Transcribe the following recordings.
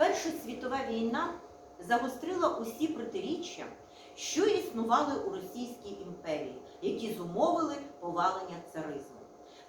Перша світова війна загострила усі протиріччя, що існували у Російській імперії, які зумовили повалення царизму.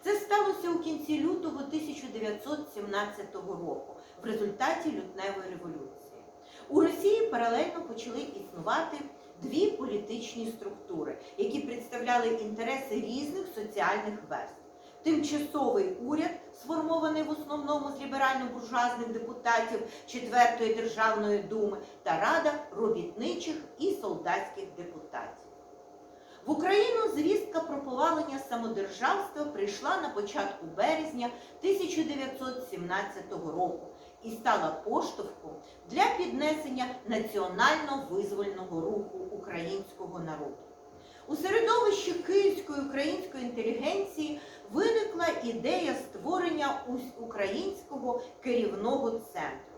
Це сталося у кінці лютого 1917 року в результаті лютневої революції. У Росії паралельно почали існувати дві політичні структури, які представляли інтереси різних соціальних верств. Тимчасовий уряд, сформований в основному з ліберально-буржуазних депутатів Четвертої державної думи та Рада робітничих і солдатських депутатів. В Україну звістка про повалення самодержавства прийшла на початку березня 1917 року і стала поштовхом для піднесення національно-визвольного руху українського народу. У середовищі київської української інтелігенції виникла ідея створення українського керівного центру.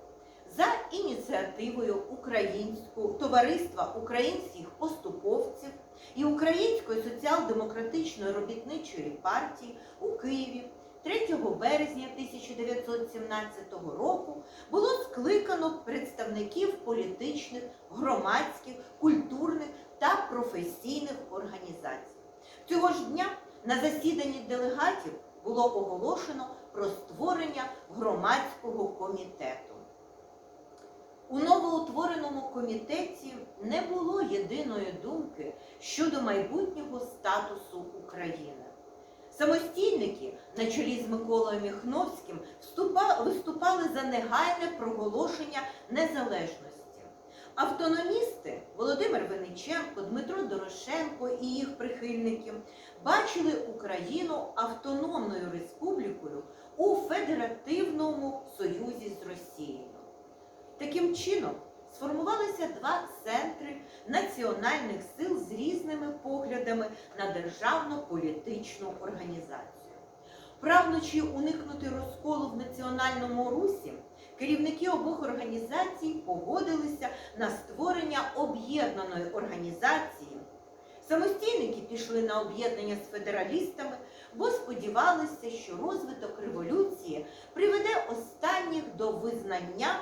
За ініціативою українського товариства українських поступовців і Української соціал-демократичної робітничої партії у Києві 3 березня 1917 року було скликано представників політичних, громадських, культурних та професійних організацій. Цього ж дня на засіданні делегатів було оголошено про створення громадського комітету. У новоутвореному комітеті не було єдиної думки щодо майбутнього статусу України. Самостійники на чолі з Миколою Міхновським виступали за негайне проголошення незалежності. Автономісти Володимир Винниченко, Дмитро Дорошенко і їх прихильники бачили Україну автономною республікою у федеративному союзі з Росією. Таким чином сформувалися два центри національних сил з різними поглядами на державно-політичну організацію. Прагнучи уникнути розколу в національному русі, керівники обох організацій погодилися на створення об'єднаної організації. Самостійники пішли на об'єднання з федералістами, бо сподівалися, що розвиток революції приведе останніх до визнання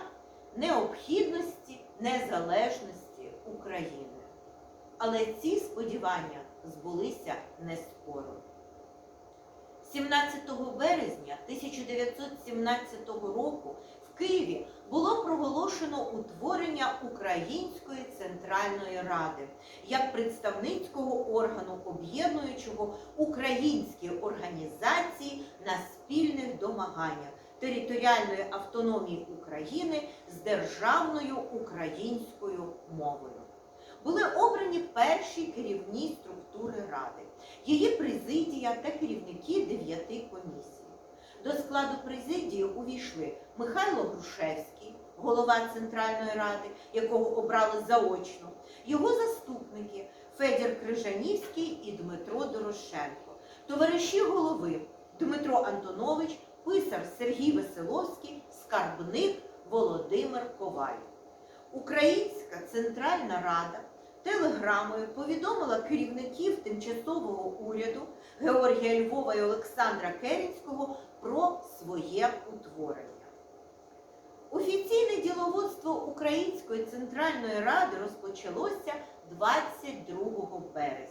необхідності незалежності України. Але ці сподівання збулися не скоро. 17 березня 1917 року Києві було проголошено утворення Української центральної ради як представницького органу, об'єднуючого українські організації на спільних домаганнях територіальної автономії України з державною українською мовою. Були обрані перші керівні структури ради, її президія та керівники дев'яти комісій. До складу президії увійшли Михайло Грушевський, голова Центральної ради, якого обрали заочно, його заступники Федір Крижанівський і Дмитро Дорошенко, товариші голови Дмитро Антонович, писар Сергій Веселовський, скарбник Володимир Коваль. Українська Центральна Рада телеграмою повідомила керівників тимчасового уряду Георгія Львова і Олександра Керенського про своє утворення. Офіційне діловодство Української Центральної Ради розпочалося 22 березня,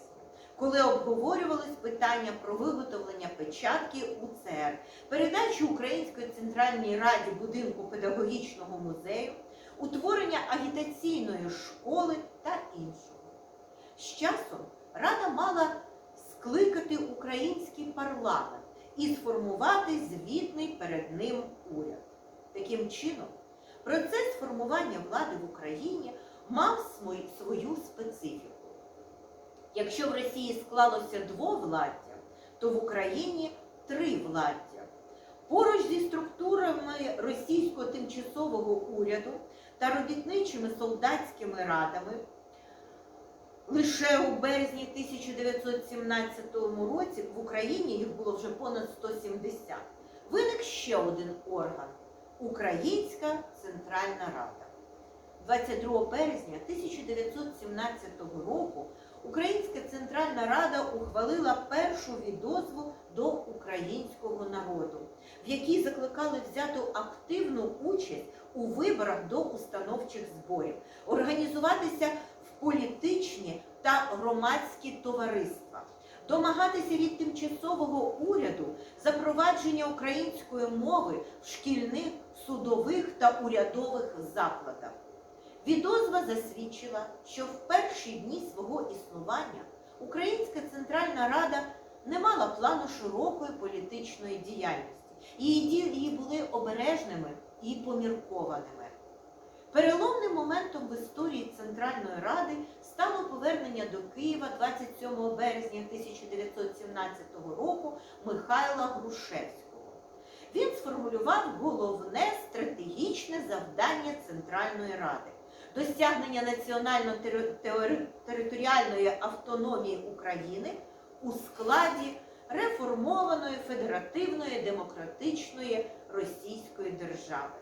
коли обговорювались питання про виготовлення печатки УЦР, передачу Української Центральній Раді будинку педагогічного музею, утворення агітаційної школи та іншого. З часом Рада мала скликати український парламент і сформувати звітний перед ним уряд. Таким чином, процес формування влади в Україні мав свою специфіку. Якщо в Росії склалося двовладдя, то в Україні тривладдя. Поруч зі структурами російського тимчасового уряду та робітничими солдатськими радами лише у березні 1917 році в Україні їх було вже понад 170. Виник ще один орган Українська Центральна Рада. 22 березня 1917 року Українська Центральна Рада ухвалила першу відозву до українського народу, в якій закликали взяти активну участь у виборах до установчих зборів, організуватися політичні та громадські товариства, домагатися від тимчасового уряду запровадження української мови в шкільних, судових та урядових закладах. Відозва засвідчила, що в перші дні свого існування Українська Центральна Рада не мала плану широкої політичної діяльності. Її дії були обережними і поміркованими. Переломним моментом в історії Центральної Ради стало повернення до Києва 27 березня 1917 року Михайла Грушевського. Він сформулював головне стратегічне завдання Центральної Ради досягнення національно-територіальної автономії України у складі реформованої федеративної демократичної Російської держави.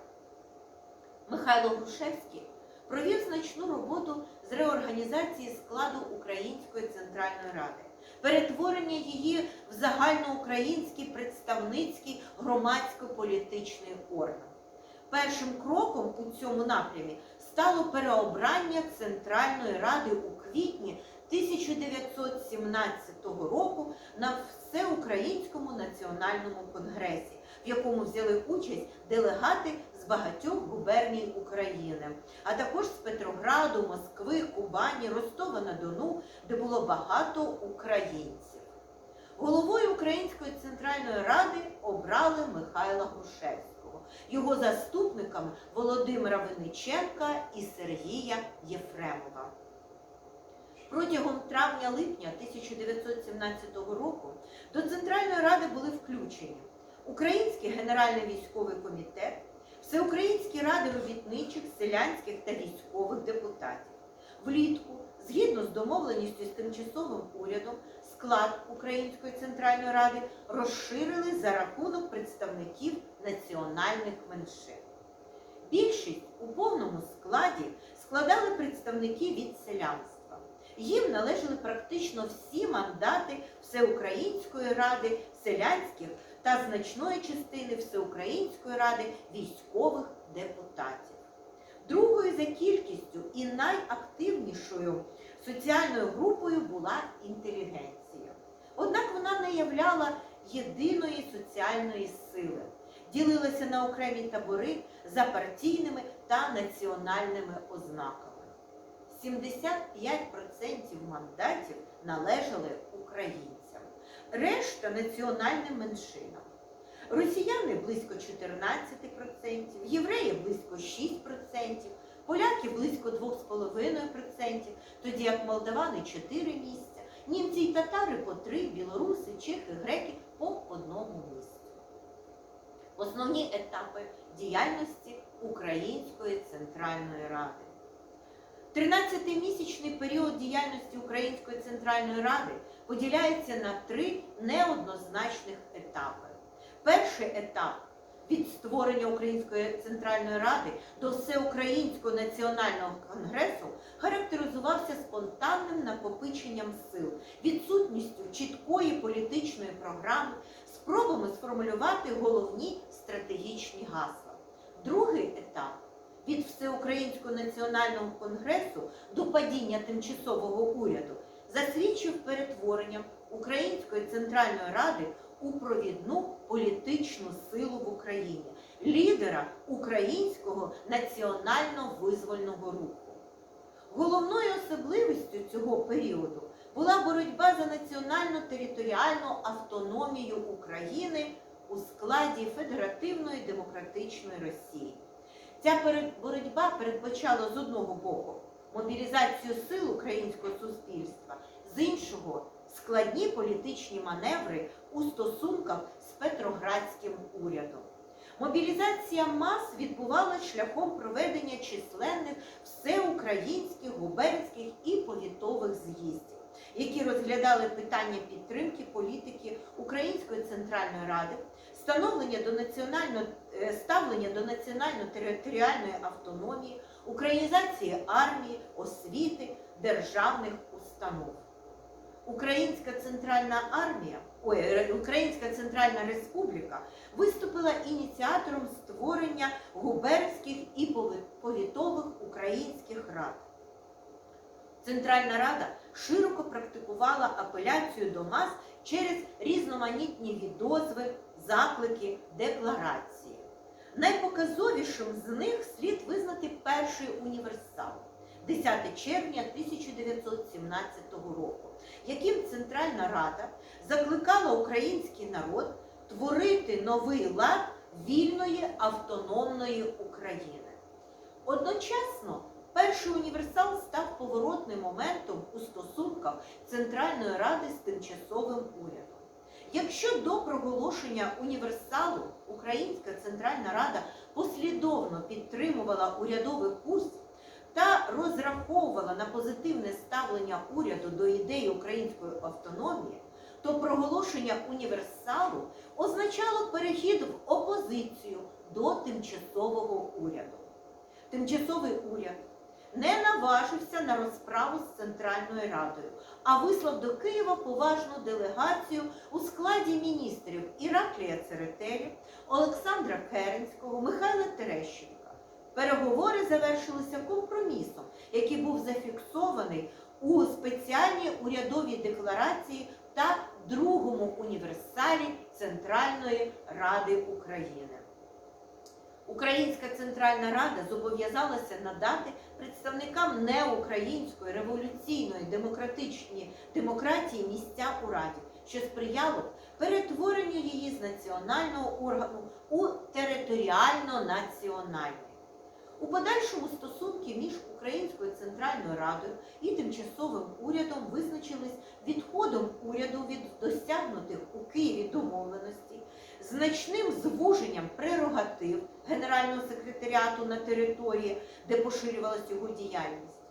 Михайло Грушевський провів значну роботу з реорганізації складу Української Центральної Ради, перетворення її в загальноукраїнський представницький громадсько-політичний орган. Першим кроком у цьому напрямі стало переобрання Центральної Ради у квітні 1917 року на Всеукраїнському національному конгресі, в якому взяли участь делегати багатьох губерній України, а також з Петрограду, Москви, Кубані, Ростова-на-Дону, де було багато українців. Головою Української Центральної Ради обрали Михайла Грушевського, його заступниками Володимира Винниченка і Сергія Єфремова. Протягом травня-липня 1917 року до Центральної Ради були включені Український Генеральний військовий комітет, Всеукраїнські ради робітничих, селянських та військових депутатів. Влітку, згідно з домовленістю з тимчасовим урядом, склад Української Центральної Ради розширили за рахунок представників національних меншин. Більшість у повному складі складали представники від селянства. Їм належали практично всі мандати Всеукраїнської ради селянських та значної частини Всеукраїнської ради військових депутатів. Другою за кількістю і найактивнішою соціальною групою була інтелігенція. Однак вона не являла єдиної соціальної сили, ділилася на окремі табори за партійними та національними ознаками. 75% мандатів належали українцям, решта національним меншинам. Росіяни близько 14%, євреї близько 6%, поляки близько 2,5%, тоді як молдавани 4 місця, німці й татари по 3, білоруси, чехи, греки по одному місцю. Основні етапи діяльності Української Центральної Ради. 13-місячний період діяльності Української Центральної Ради поділяється на три неоднозначних етапи. Перший етап від створення Української Центральної Ради до Всеукраїнського національного конгресу характеризувався спонтанним накопиченням сил, відсутністю чіткої політичної програми, спробами сформулювати головні стратегічні гасла. Другий етап від Всеукраїнського національного конгресу до падіння тимчасового уряду засвідчив перетворенням Української Центральної Ради у провідну політичну силу в Україні, лідера українського національно-визвольного руху. Головною особливістю цього періоду була боротьба за національно-територіальну автономію України у складі Федеративної демократичної Росії. Ця боротьба передбачала з одного боку мобілізацію сил українського суспільства, з іншого складні політичні маневри у стосунках з Петроградським урядом. Мобілізація мас відбувалася шляхом проведення численних всеукраїнських, губернських і повітових з'їздів, які розглядали питання підтримки політики Української Центральної Ради, становлення до національно, е, ставлення до національно-територіальної автономії, українізації армії, освіти, державних установ. Українська Центральна армія ой, Українська Центральна Республіка виступила ініціатором створення губернських і повітових українських рад. Центральна Рада широко практикувала апеляцію до мас через різноманітні відозви, заклики, декларації. Найпоказовішим з них слід визнати перший універсал 10 червня 1917 року, яким Центральна Рада закликала український народ творити новий лад вільної автономної України. Одночасно перший універсал став поворотним моментом у стосунках Центральної Ради з тимчасовим урядом. Якщо до проголошення універсалу Українська Центральна Рада послідовно підтримувала урядовий курс та розраховувала на позитивне ставлення уряду до ідеї української автономії, то проголошення універсалу означало перехід в опозицію до тимчасового уряду. Тимчасовий уряд не наважився на розправу з Центральною Радою, а вислав до Києва поважну делегацію у складі міністрів Іраклія Церетелі, Олександра Керенського, Михайла Терещенка. Переговори завершилися компромісом, який був зафіксований у спеціальній урядовій декларації та другому універсалі Центральної Ради України. Українська Центральна Рада зобов'язалася надати представникам неукраїнської революційної демократичної демократії місця у Раді, що сприяло перетворенню її з національного органу у територіально-національний. У подальшому стосунки між Українською Центральною Радою і тимчасовим урядом визначились відходом уряду від досягнутих у Києві домовленостей, значним звуженням прерогатив Генерального секретаріату на території, де поширювалася його діяльність.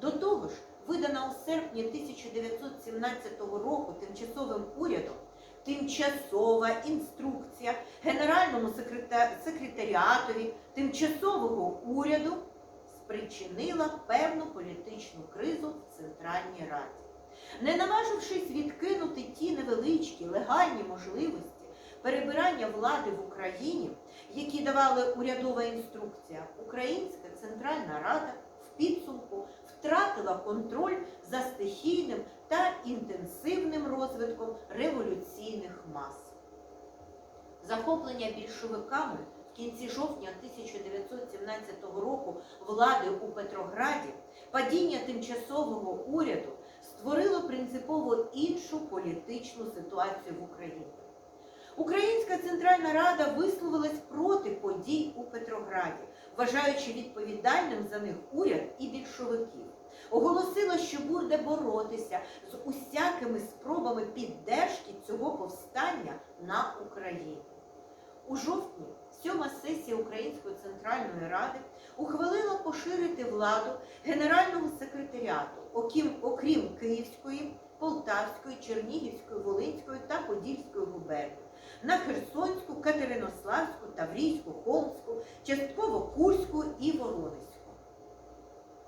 До того ж, видана у серпні 1917 року тимчасовим урядом тимчасова інструкція Генеральному секретаріатові тимчасового уряду спричинила певну політичну кризу в Центральній Раді. Не наважившись відкинути ті невеличкі легальні можливості перебирання влади в Україні, які давали урядова інструкція, Українська Центральна Рада в підсумку втратила контроль за стихійним та інтенсивним розвитком революційних мас. Захоплення більшовиками в кінці жовтня 1917 року влади у Петрограді, падіння тимчасового уряду створило принципово іншу політичну ситуацію в Україні. Українська Центральна Рада висловилась проти подій у Петрограді, вважаючи відповідальним за них уряд і більшовиків. Оголосила, що буде боротися з усякими спробами піддержки цього повстання на Україні. У жовтні сьома сесія Української Центральної Ради ухвалила поширити владу Генерального секретаріату, окрім, окрім Київської, Полтавської, Чернігівської, Волинської та Подільської губернії, на Херсонську, Катеринославську, Таврійську, Холмську, частково Курську і Воронезьку.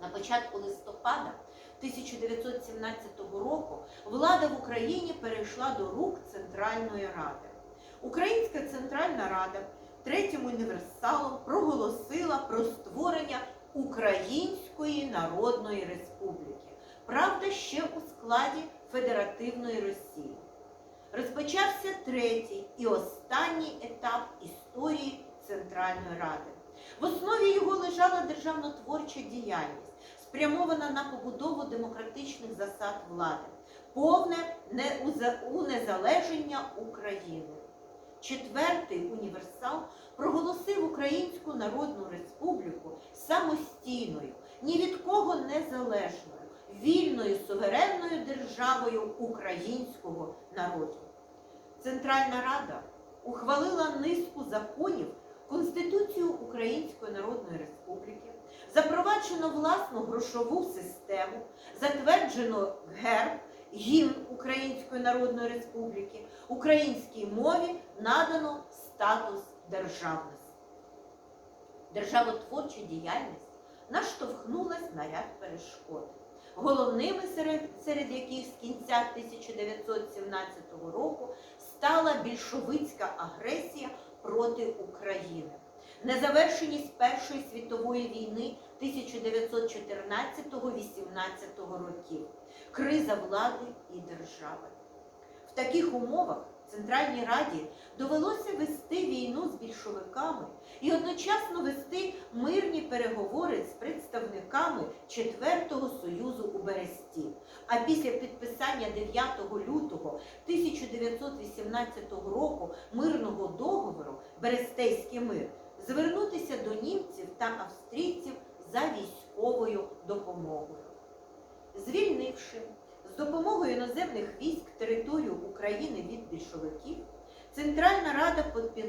На початку листопада 1917 року влада в Україні перейшла до рук Центральної Ради. Українська Центральна Рада третім універсалом проголосила про створення Української Народної Республіки, правда, ще у складі Федеративної Росії. Розпочався третій і останній етап історії Центральної Ради. В основі його лежала державнотворча діяльність, спрямована на побудову демократичних засад влади, повне унезалеження України. Четвертий універсал проголосив Українську Народну Республіку самостійною, ні від кого незалежною, вільною суверенною державою українського народу. Центральна Рада ухвалила низку законів Конституцію Української Народної Республіки, запроваджено власну грошову систему, затверджено герб, гімн Української Народної Республіки, українській мові надано статус державності. Державотворча діяльність наштовхнулась на ряд перешкод. Головними серед, серед яких з кінця 1917 року стала більшовицька агресія проти України, незавершеність Першої світової війни 1914-18 років, криза влади і держави. В таких умовах Центральній Раді довелося вести війну з більшовиками і одночасно вести мирні переговори з представниками Четвертого Союзу у Бересті. А після підписання 9 лютого 1918 року мирного договору Берестейський мир звернутися до німців та австрійців за військовою допомогою. Звільнивши з допомогою іноземних військ територію України від більшовиків, Центральна Рада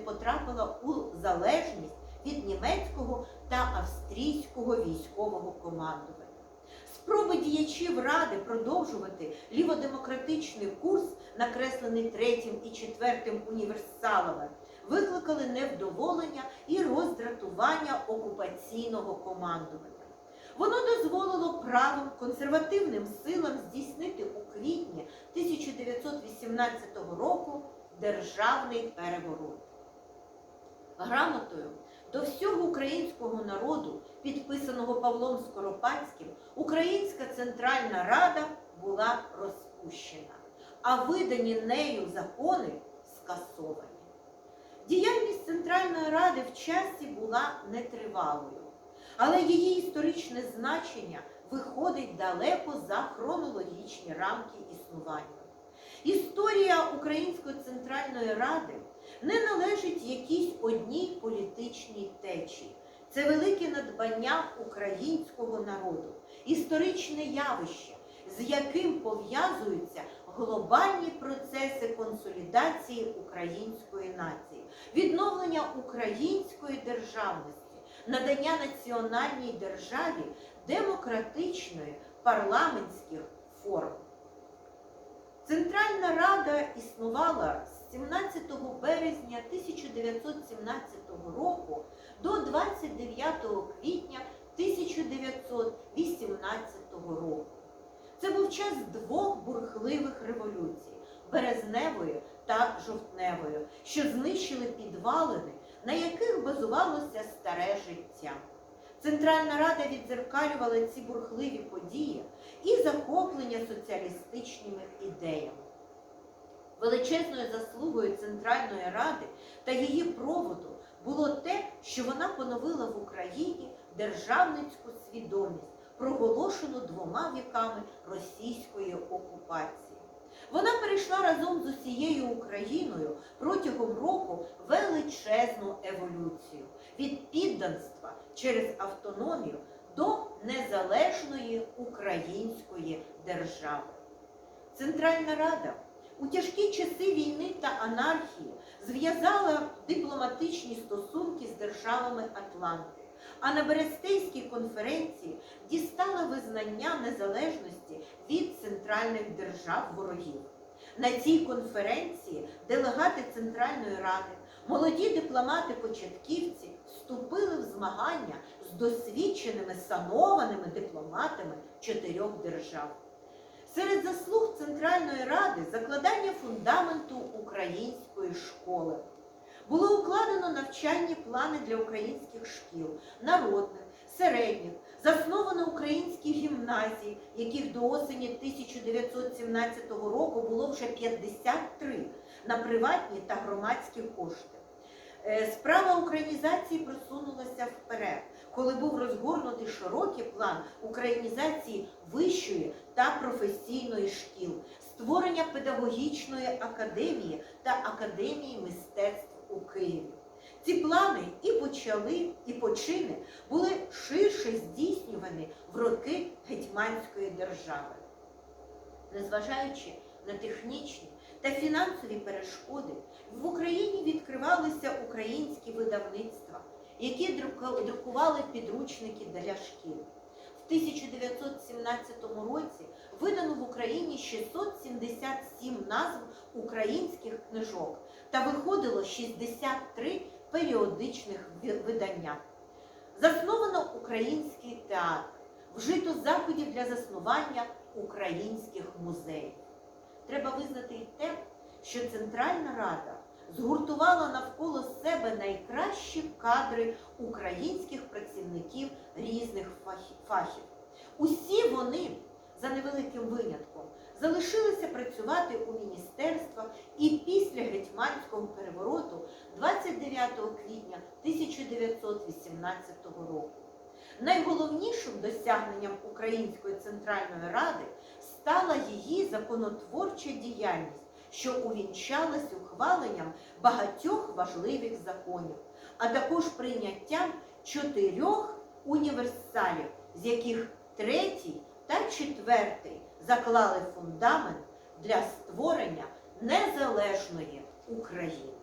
потрапила у залежність від німецького та австрійського військового командування. Спроби діячів Ради продовжувати ліводемократичний курс, накреслений третім і четвертим універсалами, викликали невдоволення і роздратування окупаційного командування. Воно дозволило правим консервативним силам здійснити у квітні 1918 року державний переворот. Грамотою до всього українського народу, підписаного Павлом Скоропадським, Українська Центральна Рада була розпущена, а видані нею закони скасовані. Діяльність Центральної Ради в часі була нетривалою, але її історичне значення виходить далеко за хронологічні рамки існування. Історія Української Центральної Ради не належить якійсь одній політичній течії. Це велике надбання українського народу, історичне явище, з яким пов'язуються глобальні процеси консолідації української нації, відновлення української державності, надання національній державі демократичної парламентських форм. Центральна Рада існувала з 17 березня 1917 року до 29 квітня 1918 року. Це був час двох бурхливих революцій березневої та жовтневої, що знищили підвалини, на яких базувалося старе життя. Центральна Рада віддзеркалювала ці бурхливі події і захоплення соціалістичними ідеями. Величезною заслугою Центральної Ради та її проводу було те, що вона поновила в Україні державницьку свідомість, проголошену двома віками російської окупації. Вона перейшла разом з усією Україною протягом року величезну еволюцію від підданства через автономію до незалежної української держави. Центральна Рада у тяжкі часи війни та анархії зв'язала дипломатичні стосунки з державами Атланти, а на Берестейській конференції дістала визнання незалежності від центральних держав ворогів. На цій конференції делегати Центральної Ради, молоді дипломати-початківці вступили в змагання з досвідченими санованими дипломатами чотирьох держав. Серед заслуг Центральної Ради закладання фундаменту української школи. Було укладено навчальні плани для українських шкіл, народних, середніх, засновано українські гімназії, яких до осені 1917 року було вже 53 на приватні та громадські кошти. Е, Справа українізації просунулася вперед, коли був розгорнутий широкий план українізації вищої та професійної шкіл, створення педагогічної академії та академії мистецтв у Києві. Ці плани і почали, і почини були ширше здійснювані в роки Гетьманської держави. Незважаючи на технічні та фінансові перешкоди, в Україні відкривалися українські видавництва, які друкували підручники для шкіл. В 1917 році видано в Україні 677 назв українських книжок та виходило 63 періодичних видання. Засновано український театр, вжито заходів для заснування українських музеїв. Треба визнати і те, що Центральна Рада згуртувала навколо себе найкращі кадри українських працівників різних фахів. Усі вони, за невеликим винятком, залишилися працювати у міністерствах і після гетьманського перевороту 29 квітня 1918 року. Найголовнішим досягненням Української Центральної Ради стала її законотворча діяльність, що увінчалась ухваленням багатьох важливих законів, а також прийняттям чотирьох універсалів, з яких третій та четвертий заклали фундамент для створення незалежної України.